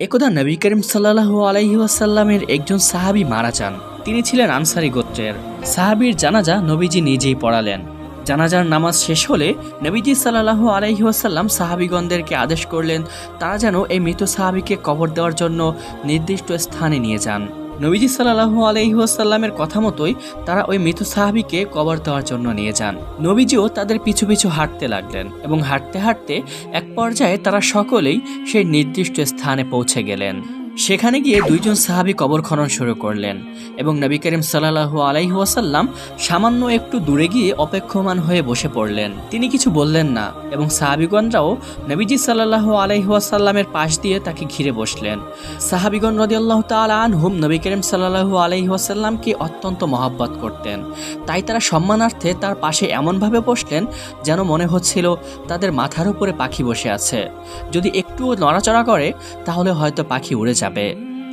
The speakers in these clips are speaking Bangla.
একদা নবী করিম সাল্লাহ আলাইহি ওয়াসাল্লামের একজন সাহাবি মারা যান। তিনি ছিলেন আনসারি গোত্রের। সাহাবির জানাজা নবীজি নিজেই পড়ালেন। জানাজার নামাজ শেষ হলে নবীজি সাল্লাহ আলাইহি ওয়াসাল্লাম সাহাবিগণদেরকে আদেশ করলেন, তারা যেন এই মৃত সাহাবিকে কবর দেওয়ার জন্য নির্দিষ্ট স্থানে নিয়ে যান। নবীজি সাল্লাহ আলহিহাসাল্লামের কথা মতোই তারা ওই মৃত সাহাবিকে কবর দেওয়ার জন্য নিয়ে যান। নবীজিও তাদের পিছু পিছু হাঁটতে লাগলেন এবং হাঁটতে হাঁটতে এক পর্যায়ে তারা সকলেই সেই নির্দিষ্ট স্থানে পৌঁছে গেলেন। সেখানে গিয়ে দুইজন সাহাবী কবর খনন শুরু করলেন এবং নবী করিম সাল্লাহু আলাইহি ওয়াসাল্লাম সামান্য একটু দূরে গিয়ে অপেক্ষমান হয়ে বসে পড়লেন। তিনি কিছু বললেন না এবং সাহাবিগণরাও নবীজি সাল্লাহু আলাইহি ওয়াসাল্লামের পাশ দিয়ে তাকে ঘিরে বসলেন। সাহাবিগণ রদিয়াল্লাহ তাল আনহুম নবী করিম সাল্লাহু আলাইহি ওয়াসাল্লামকে অত্যন্ত মহাব্বত করতেন। তাই তারা সম্মানার্থে তার পাশে এমনভাবে বসলেন যেন মনে হচ্ছিল তাদের মাথার উপরে পাখি বসে আছে। যদি একটুও নড়াচড়া করে, তাহলে হয়তো পাখি উড়ে যাবে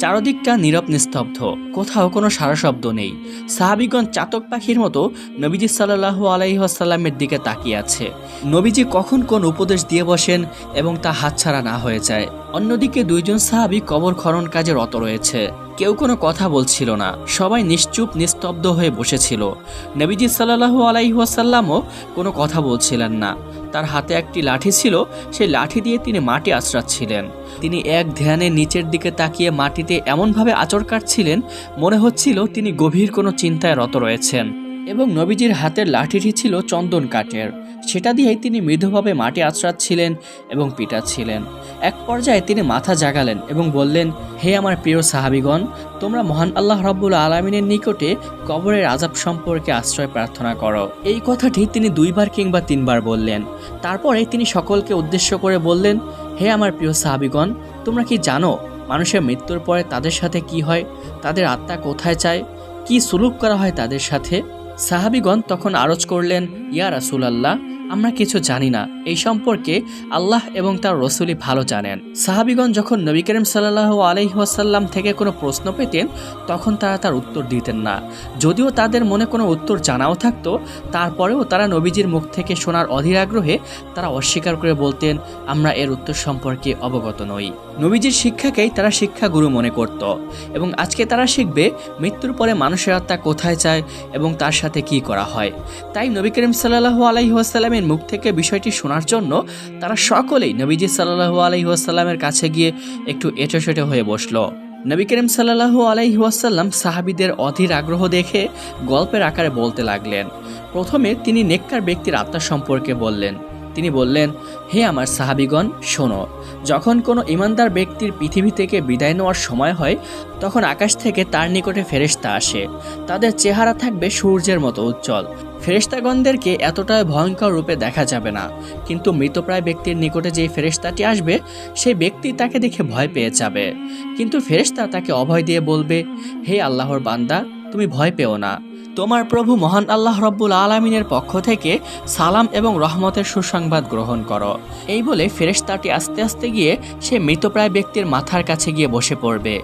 চারদিকটা নীরব নিস্তব্ধ, কোথাও কোনো সারা শব্দ নেই। সাহাবিগণ চাতক পাখির মতো নবীজি সাল্লাহু আলাইসাল্লামের দিকে তাকিয়ে আছে। নবীজি কখন কোন উপদেশ দিয়ে বসেন এবং তা হাতছাড়া না হয়ে যায়। অন্যদিকে দুইজন সাহাবি কবর খনন কাজে রত রয়েছে। কেউ কোনো কথা বলছিল না। সবাই নিশ্চুপ, নিস্তব্ধ হয়ে বসেছিল। নবীজি সাল্লাহু আলাইহাসাল্লামও কোনো কথা বলছিলেন না। তার হাতে একটি লাঠি ছিল, সেই লাঠি দিয়ে তিনি মাটি আশ্রাচ্ছিলেন তিনি এক ধ্যানে নিচের দিকে তাকিয়ে মাটিতে এমনভাবে আচর কাটছিলেন, মনে হচ্ছিল তিনি গভীর কোনো চিন্তায় রত রয়েছেন। এবং নবীজির হাতের লাঠিটি ছিল চন্দন কাঠের। সেটা দিয়েই তিনি মৃদুভাবে মাটি আঁচড়াচ্ছিলেন এবং পিটাচ্ছিলেন। এক পর্যায়ে তিনি মাথা জাগালেন এবং বললেন, হে আমার প্রিয় সাহাবিগণ, তোমরা মহান আল্লাহ রব্বুল আলমিনের নিকটে কবরের আজাব সম্পর্কে আশ্রয় প্রার্থনা করো। এই কথাটি তিনি দুইবার কিংবা তিনবার বললেন। তারপরে তিনি সকলকে উদ্দেশ্য করে বললেন, হে আমার প্রিয় সাহাবিগণ, তোমরা কি জানো মানুষের মৃত্যুর পরে তাদের সাথে কি হয়? তাদের আত্মা কোথায় চায়? কি সুলুক করা হয় তাদের সাথে? সাহাবিগণ তখন আরজ করলেন, ইয়া রাসুলাল্লাহ আমরা কিছু জানি না। এই সম্পর্কে আল্লাহ এবং তার রসুলি ভালো জানেন। সাহাবিগণ যখন নবী করিম সাল্লাহ আলহিহাসাল্লাম থেকে কোনো প্রশ্ন পেতেন, তখন তারা তার উত্তর দিতেন না। যদিও তাদের মনে কোনো উত্তর জানাও থাকত, তারপরেও তারা নবীজির মুখ থেকে শোনার অধীর আগ্রহে তারা অস্বীকার করে বলতেন, আমরা এর উত্তর সম্পর্কে অবগত নই। নবীজির শিক্ষাকেই তারা শিক্ষাগুরু মনে করত এবং আজকে তারা শিখবে মৃত্যুর পরে মানুষের আত্মা কোথায় চায় এবং তার সাথে কি করা হয়। তাই নবী করিম সাল্লাহু আলাইহাসাল্লামের মুখ থেকে বিষয়টি শোনার জন্য তারা সকলেই নবীজি সাল্লাহু আলাইহাসাল্লামের কাছে গিয়ে একটু এঁটো হয়ে বসল। নবী করিম সাল্লাহু আলাইহাসাল্লাম সাহাবিদের অধীর আগ্রহ দেখে গল্পের আকারে বলতে লাগলেন। প্রথমে তিনি নেককার ব্যক্তির আত্মা সম্পর্কে বললেন। তিনি বললেন, হে আমার সাহাবিগণ, শোনো, যখন কোনো ইমানদার ব্যক্তির পৃথিবী থেকে বিদায় নেওয়ার সময় হয়, তখন আকাশ থেকে তার নিকটে ফেরেশতা আসে। তাদের চেহারা থাকবে সূর্যের মতো উজ্জ্বল। ফেরেশতাগণদেরকে এতটাই ভয়ঙ্কর রূপে দেখা যাবে না। কিন্তু মৃতপ্রায় ব্যক্তির নিকটে যেই ফেরেশতাটি আসবে সেই ব্যক্তি তাকে দেখে ভয় পেয়ে যাবে। কিন্তু ফেরেশতা তাকে অভয় দিয়ে বলবে, হে আল্লাহর বান্দা, তুমি ভয় পেও না। তোমার প্রভু মহান আল্লাহ রব্বুল আলমিনের পক্ষ থেকে সালাম এবং রহমতের সুসংবাদ গ্রহণ করো। এই বলে ফেরেশতাটি আস্তে আস্তে গিয়ে সে মৃতপ্রায় ব্যক্তির মাথার কাছে গিয়ে বসে পড়বে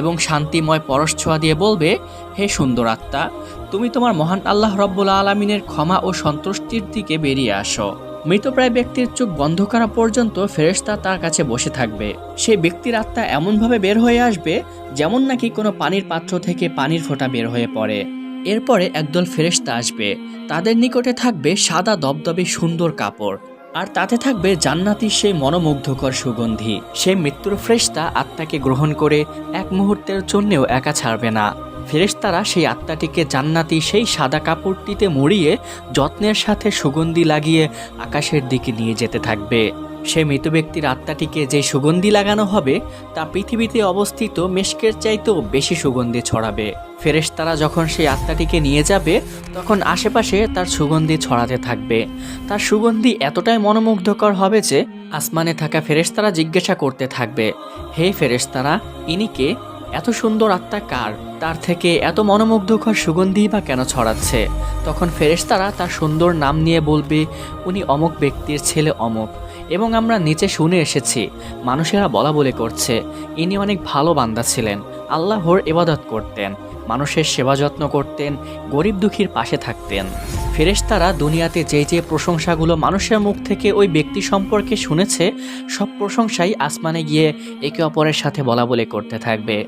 এবং শান্তিময় পরশ ছোঁয়া দিয়ে বলবে, হে সুন্দর আত্মা, তুমি তোমার মহান আল্লাহ রব্বুল আলমিনের ক্ষমা ও সন্তুষ্টির দিকে বেরিয়ে আসো। মৃতপ্রায় ব্যক্তির চোখ বন্ধ করা পর্যন্ত ফেরেশতা তার কাছে বসে থাকবে। সেই ব্যক্তির আত্মা এমনভাবে বের হয়ে আসবে, যেমন নাকি কোনো পানির পাত্র থেকে পানির ফোঁটা বের হয়ে পড়ে। এরপরে একদল ফেরেশতা আসবে। তাদের নিকটে থাকবে সাদা দবদবে সুন্দর কাপড়। আর তাতে থাকবে জান্নাতির সেই মনোমুগ্ধকর সুগন্ধি। সেই মৃত্যুর ফ্রেশতা আত্মাকে গ্রহণ করে এক মুহূর্তের জন্যেও একা ছাড়বে না। ফেরেশতারা সেই আত্মাটিকে জান্নাতি সেই সাদা কাপড়টিতে মুড়িয়ে যত্নের সাথে সুগন্ধি লাগিয়ে আকাশের দিকে নিয়ে যেতে থাকবে। সেই মৃত ব্যক্তির আত্মাটিকে যে সুগন্ধি লাগানো হবে, তা পৃথিবীতে অবস্থিত মেশকের চাইতেও বেশি সুগন্ধি ছড়াবে। ফেরেশতারা যখন সেই আত্মাটিকে নিয়ে যাবে, তখন আশেপাশে তার সুগন্ধি ছড়াতে থাকবে। তার সুগন্ধি এতটাই মনোমুগ্ধকর হবে যে, আসমানে থাকা ফেরেশতারা জিজ্ঞাসা করতে থাকবে, হে ফেরেশতারা, ইনি কে? এত সুন্দর আত্মা কার? তার থেকে এত মনোমুগ্ধকর সুগন্ধি বা কেন ছড়াচ্ছে? তখন ফেরেশতারা তার সুন্দর নাম নিয়ে বলবে, উনি অমক ব্যক্তির ছেলে অমক। এবং আমরা নিচে শুনে এসেছি, মানুষেরা বলা বলে করছে, ইনি অনেক ভালো বান্দা ছিলেন আল্লাহর ইবাদত করতেন, মানুষের সেবা যত্ন করতেন, গরিব দুঃখীর পাশে থাকতেন। ফেরেশতারা দুনিয়াতে যে যে প্রশংসাগুলো মানুষের মুখ থেকে ওই ব্যক্তি সম্পর্কে শুনেছে, সব প্রশংসাই আসমানে গিয়ে একে অপরের সাথে বলা বলে করতে থাকবে।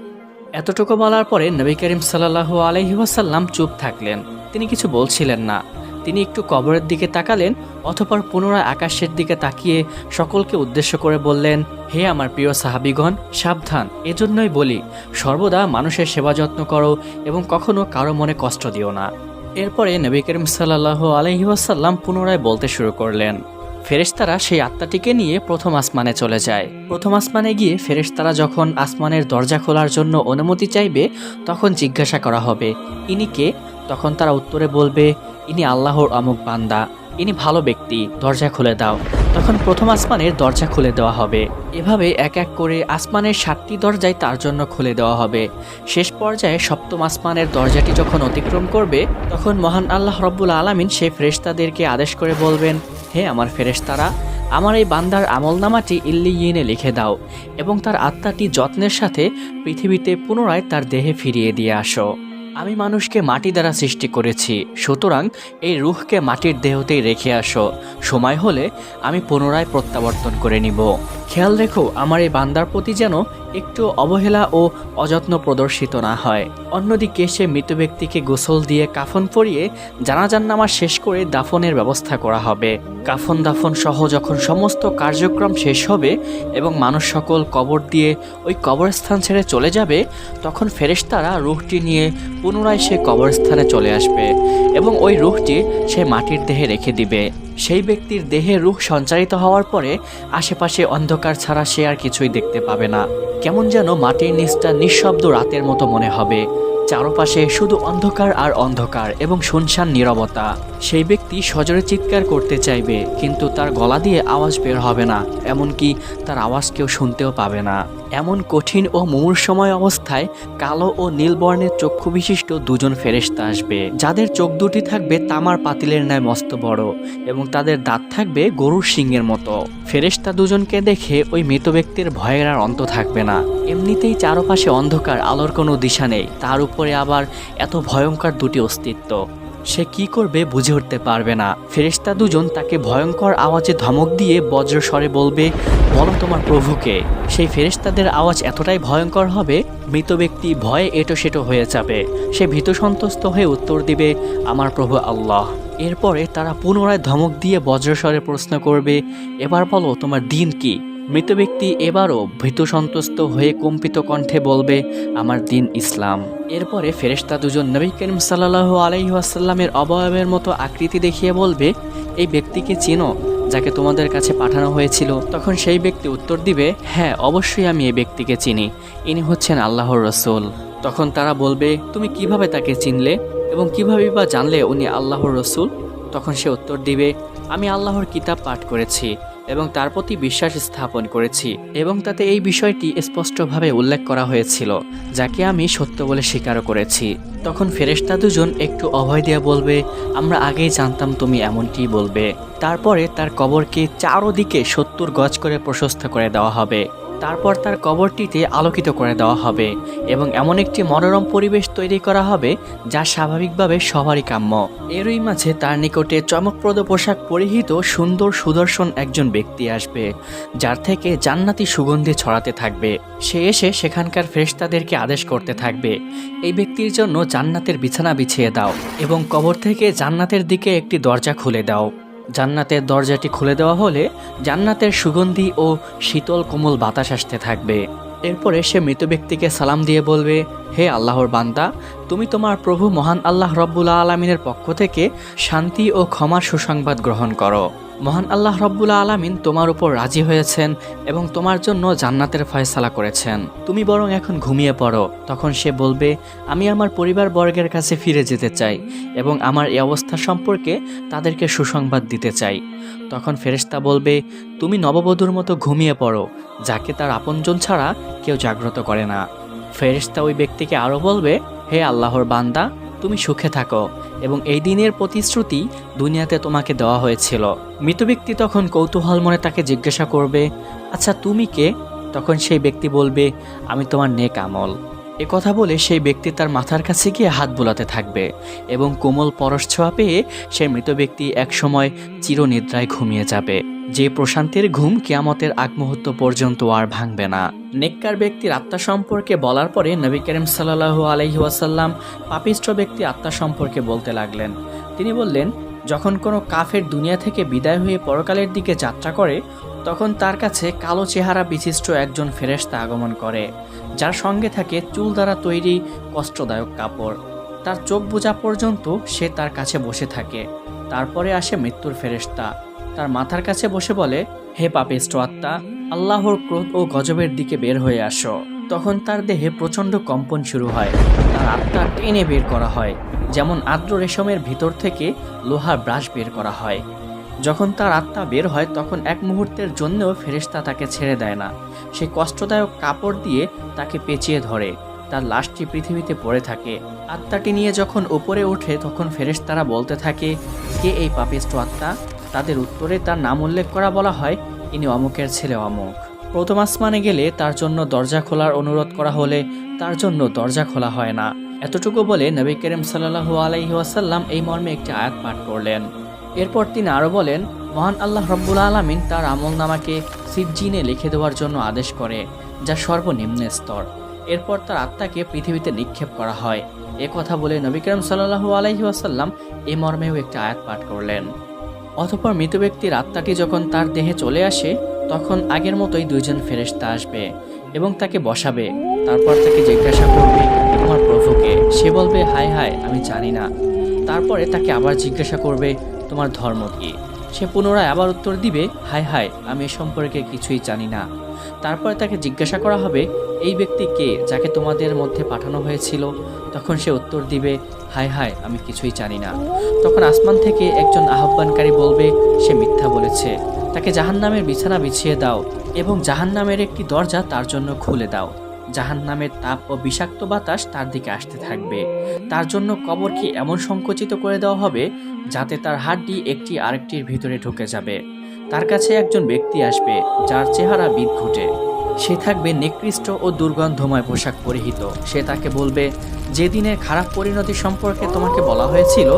এতটুকু বলার পরে নবী করিম সাল্লাহ আলহি ওয়াসাল্লাম চুপ থাকলেন। তিনি কিছু বলছিলেন না। তিনি একটু কবরের দিকে তাকালেন অথবা পুনরায় আকাশের দিকে তাকিয়ে সকলকে উদ্দেশ্য করে বললেন, হে আমার প্রিয় সাহাবিগণ, সাবধান। এজন্যই বলি, সর্বদা মানুষের সেবা যত্ন করো এবং কখনো কারও মনে কষ্ট দিও না। এরপরে নবী করিম সাল্লাহ আলহি ওয়াসাল্লাম পুনরায় বলতে শুরু করলেন, ফেরেশতারা সেই আত্মাটিকে নিয়ে প্রথম আসমানে চলে যায়। প্রথম আসমানে গিয়ে ফেরেশতারা যখন আসমানের দরজা খোলার জন্য অনুমতি চাইবে, তখন জিজ্ঞাসা করা হবে, ইনি কে? তখন তারা উত্তরে বলবে, ইনি আল্লাহর অমুক বান্দা। ইনি ভালো ব্যক্তি, দরজা খুলে দাও। তখন প্রথম আসমানের দরজা খুলে দেওয়া হবে। এভাবে এক এক করে আসমানের সাতটি দরজায় তার জন্য খুলে দেওয়া হবে। শেষ পর্যায়ে সপ্তম আসমানের দরজাটি যখন অতিক্রম করবে, তখন মহান আল্লাহ রব্বুল আলমিন সেই ফেরেশতাদেরকে আদেশ করে বলবেন, হে আমার ফেরেশতারা, আমার এই বান্দার আমলনামাটি ইল্লিয়িনে লিখে দাও এবং তার আত্মাটি যত্নের সাথে পৃথিবীতে পুনরায় তার দেহে ফিরিয়ে দিয়ে আসো। আমি মানুষকে মাটি দ্বারা সৃষ্টি করেছি, সুতরাং এই রুহকে মাটির দেহতেই রেখে আসো। সময় হলে আমি পুনরায় প্রত্যাবর্তন করে নিব। খেয়াল রেখো, আমার এই বান্দার প্রতি যেন একটু অবহেলা ও অযত্ন প্রদর্শিত না হয়। অন্যদিকে সে মৃত ব্যক্তিকে গোসল দিয়ে কাফন পরিয়ে জানাজান নামা শেষ করে দাফনের ব্যবস্থা করা হবে। কাফন দাফন সহ যখন সমস্ত কার্যক্রম শেষ হবে এবং মানুষ সকল কবর দিয়ে ওই কবরস্থান ছেড়ে চলে যাবে, তখন ফেরেশতারা রুহটি নিয়ে পুনরায় সে কবরস্থানে চলে আসবে এবং ওই রুখটি সে মাটির দেহে রেখে দিবে। সেই ব্যক্তির দেহে রুখ সঞ্চারিত হওয়ার পরে আশেপাশে অন্ধকার ছাড়া সে আর কিছুই দেখতে পাবে না। কেমন যেন মাটির নিচটা নিঃশব্দ রাতের মতো মনে হবে। চারপাশে শুধু অন্ধকার আর অন্ধকার এবং শুনশান নীরবতা। সেই ব্যক্তি সজোরে চিৎকার করতে চাইবে, কিন্তু তার গলা দিয়ে আওয়াজ বের হবে না, এমনকি তার আওয়াজ কেউ শুনতেও পাবে না। এমন কঠিন ও মুমূর্ষময় অবস্থায় কালো ও নীল বর্ণের চক্ষু বিশিষ্ট দুজন ফেরেশতা আসবে। যাদের চোখ দুটি থাকবে তামার পাতিলের ন্যায় মস্ত বড়, এবং তাদের দাঁত থাকবে গরুর শিংয়ের মতো। ফেরেশতা দুজনকে দেখে ওই মৃত ব্যক্তির ভয়ের আর অন্ত থাকবে না। এমনিতেই চারপাশে অন্ধকার, আলোর কোনো দিশা নেই। তার উপরে আবার এত ভয়ঙ্কর দুটি অস্তিত্ব। সে কি করবে বুঝে উঠতে পারবে না। ফেরেশতা দুজন তাকে ভয়ঙ্কর আওয়াজে ধমক দিয়ে বজ্রস্বরে বলবে, বলো তোমার প্রভুকে। সেই ফেরেশতাদের আওয়াজ এতটাই ভয়ঙ্কর হবে, মৃত ব্যক্তি ভয়ে এটো সেটো হয়ে যাবে। সে ভীত সন্তুষ্ট হয়ে উত্তর দিবে, আমার প্রভু আল্লাহ। এরপরে তারা পুনরায় ধমক দিয়ে বজ্রস্বরে প্রশ্ন করবে, এবার বলো তোমার দিন কি? মৃত ব্যক্তি এবারও ভীত সন্তুষ্ট হয়ে কম্পিত কণ্ঠে বলবে, আমার দিন ইসলাম। এরপরে ফেরেশতা দুজন নবী করিম সাল্লাহ আলাইহাসাল্লামের অবয়বের মতো আকৃতি দেখিয়ে বলবে, এই ব্যক্তিকে চেনো যাকে তোমাদের কাছে পাঠানো হয়েছিল। তখন সেই ব্যক্তি উত্তর দিবে হ্যাঁ অবশ্যই আমি এই ব্যক্তিকে চিনি। ইনি হচ্ছেন আল্লাহর রসুল। তখন তারা বলবে, তুমি কীভাবে তাকে চিনলে এবং কীভাবে বা জানলে উনি আল্লাহর রসুল? তখন সে উত্তর দিবে, আমি আল্লাহর কিতাব পাঠ করেছি। এবং তার প্রতি বিশ্বাস স্থাপন করেছি এবং তাতে এই বিষয়টি স্পষ্টভাবে উল্লেখ করা হয়েছিল, যাকে আমি সত্য বলে স্বীকারও করেছি। তখন ফেরেস্তা দুজন একটু অভয় দেয়া বলবে, আমরা আগেই জানতাম তুমি এমনটি বলবে। তারপরে তার কবরকে চারোদিকে সত্তর গজ করে প্রশস্ত করে দেওয়া হবে। তারপর তার কবরটিতে আলোকিত করে দেওয়া হবে এবং এমন একটি মনোরম পরিবেশ তৈরি করা হবে যা স্বাভাবিকভাবে সবারই কাম্য। এরই মাঝে তার নিকটে চমকপ্রদ পোশাক পরিহিত সুন্দর সুদর্শন একজন ব্যক্তি আসবে, যার থেকে জান্নাতি সুগন্ধি ছড়াতে থাকবে। সে এসে সেখানকার ফেরেশতাদেরকে আদেশ করতে থাকবে, এই ব্যক্তির জন্য জান্নাতের বিছানা বিছিয়ে দাও এবং কবর থেকে জান্নাতের দিকে একটি দরজা খুলে দাও। জান্নাতের দরজাটি খুলে দেওয়া হলে জান্নাতের সুগন্ধি ও শীতল কোমল বাতাস আসতে থাকবে। এরপরে সে মৃত ব্যক্তিকে সালাম দিয়ে বলবে, হে আল্লাহর বান্দা, তুমি তোমার প্রভু মহান আল্লাহ রব্বুল আলমিনের পক্ষ থেকে শান্তি ও ক্ষমার সুসংবাদ গ্রহণ করো। মহান আল্লাহ রব্বুল আলমিন তোমার উপর রাজি হয়েছেন এবং তোমার জন্য জান্নাতের ফয়সালা করেছেন। তুমি বরং এখন ঘুমিয়ে পড়ো। তখন সে বলবে, আমি আমার পরিবার বর্গের কাছে ফিরে যেতে চাই এবং আমার এই অবস্থা সম্পর্কে তাদেরকে সুসংবাদ দিতে চাই। তখন ফেরেশতা বলবে, তুমি নববধূর মতো ঘুমিয়ে পড়ো, যাকে তার আপনজন ছাড়া কেউ জাগ্রত করে না। ফেরেশতা ওই ব্যক্তিকে আরও বলবে, হে আল্লাহর বান্দা তুমি সুখে থাকো এবং এই দিনের প্রতিশ্রুতি দুনিয়াতে তোমাকে দেওয়া হয়েছিল। মৃত ব্যক্তি তখন কৌতূহল মনে তাকে জিজ্ঞাসা করবে আচ্ছা তুমি কে? তখন সেই ব্যক্তি বলবে, আমি তোমার নেক আমল। এ কথা বলে সেই ব্যক্তি তার মাথার কাছে গিয়ে হাত বোলাতে থাকবে এবং কোমল পরশ ছোঁয়া পেয়ে সেই মৃত ব্যক্তি একসময় চিরনিদ্রায় ঘুমিয়ে যাবে। যে প্রশান্তির ঘুম কেয়ামতের আগ মুহূর্ত পর্যন্ত আর ভাঙবে না। নেককার ব্যক্তির আত্মা সম্পর্কে বলার পরে নবী করিম সাল্লাহু আলহি ওয়াসাল্লাম পাপিষ্ঠ ব্যক্তি আত্মা সম্পর্কে বলতে লাগলেন। তিনি বললেন যখন কোনো কাফের দুনিয়া থেকে বিদায় হয়ে পরকালের দিকে যাত্রা করে, তখন তার কাছে কালো চেহারা বিশিষ্ট একজন ফেরেশতা আগমন করে, যার সঙ্গে থাকে চুল দ্বারা তৈরি কষ্টদায়ক কাপড়। তার চোখ বোঝা পর্যন্ত সে তার কাছে বসে থাকে। তারপরে আসে মৃত্যুর ফেরেশতা। তার মাথার কাছে বসে বলে, হে পাপিষ্ট আত্মা, আল্লাহর ক্রোধ ও গজবের দিকে বের হয়ে আসো। তখন তার দেহে প্রচণ্ড কম্পন শুরু হয়। তার আত্মা টেনে বের করা হয়, যেমন আর্দ্র রেশমের ভিতর থেকে লোহার ব্রাশ বের করা হয়। যখন তার আত্মা বের হয়, তখন এক মুহূর্তের জন্যও ফেরেশতা তাকে ছেড়ে দেয় না। সে কষ্টদায়ক কাপড় দিয়ে তাকে পেঁচিয়ে ধরে। তার লাশটি পৃথিবীতে পড়ে থাকে। আত্মাটি নিয়ে যখন ওপরে ওঠে, তখন ফেরেশতারা বলতে থাকে, কে এই পাপিষ্ট আত্মা? তাদের উত্তরে তার নাম উল্লেখ করা বলা হয়, ইনি অমুকের ছেলে অমুক। প্রথম আসমানে গেলে তার জন্য দরজা খোলার অনুরোধ করা হলে তার জন্য দরজা খোলা হয় না। এতটুকু বলে নবী করিম সাল্লাহু আলাইহি ওয়াসাল্লাম এই মর্মে একটি আয়াত পাঠ করলেন। এরপর তিনি আরও বলেন, মহান আল্লাহ রব্বুল আলমিন তার আমল নামাকে সিজ্জিনে লিখে দেওয়ার জন্য আদেশ করে, যা সর্বনিম্ন স্তর। এরপর তার আত্মাকে পৃথিবীতে নিক্ষেপ করা হয়। এ কথা বলে নবী করিম সাল্লাহু আলাইহি ওয়াসাল্লাম এই মর্মেও একটি আয়াত পাঠ করলেন। অতঃপর মৃত ব্যক্তির আত্মাটি যখন তার দেহে চলে আসে তখন আগের মতোই দুইজন ফেরেশতা আসবে এবং তাকে বসাবে। তারপর তাকে জিজ্ঞাসা করবে, তোমার প্রভুকে? সে বলবে, হায় হায়, আমি জানি না। তারপরে তাকে আবার জিজ্ঞাসা করবে, তোমার ধর্ম কি? সে পুনরায় আবার উত্তর দিবে, হায় হায়, আমি এ সম্পর্কে কিছুই জানি না। তারপরে তাকে জিজ্ঞাসা করা হবে, এই ব্যক্তি কে যাকে তোমাদের মধ্যে পাঠানো হয়েছিল? তখন সে উত্তর দিবে, হায় হায়, আমি কিছুই জানি না। তখন আসমান থেকে একজন আহ্বানকারী বলবে, সে মিথ্যা বলেছে তাকে জাহান্নামের বিছানা বিছিয়ে দাও এবং জাহান্নামের একটি দরজা তার জন্য খুলে দাও। জাহান্নামের তাপ ও বিষাক্ত বাতাস তার দিকে আসতে থাকবে। তার জন্য কবরকে এমন সংকুচিত করে দেওয়া হবে যাতে তার হাড্ডি একটি আরেকটির ভিতরে ঢুকে যাবে। তার কাছে একজন ব্যক্তি আসবে, যার চেহারা বিদঘুটে। সে থাকবে নিকৃষ্ট ও দুর্গন্ধময় পোশাক পরিহিত। সে তাকে বলবে যে দিনের খারাপ পরিণতি সম্পর্কে তোমাকে বলা হয়েছিল,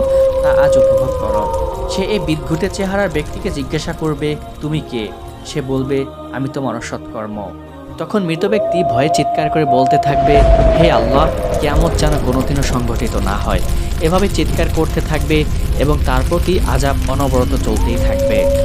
তা আজ উপভোগ করো। সে এই বিদ্ঘুটে চেহারার ব্যক্তিকে জিজ্ঞাসা করবে, তুমি কে? সে বলবে, আমি তোমার অসৎকর্ম। তখন মৃত ব্যক্তি ভয়ে চিৎকার করে বলতে থাকবে, হে আল্লাহ কেমন যেন কোনোদিনও সংঘটিত না হয়। এভাবে চিৎকার করতে থাকবে এবং তার প্রতি আজাব অনবরত চলতেই থাকবে।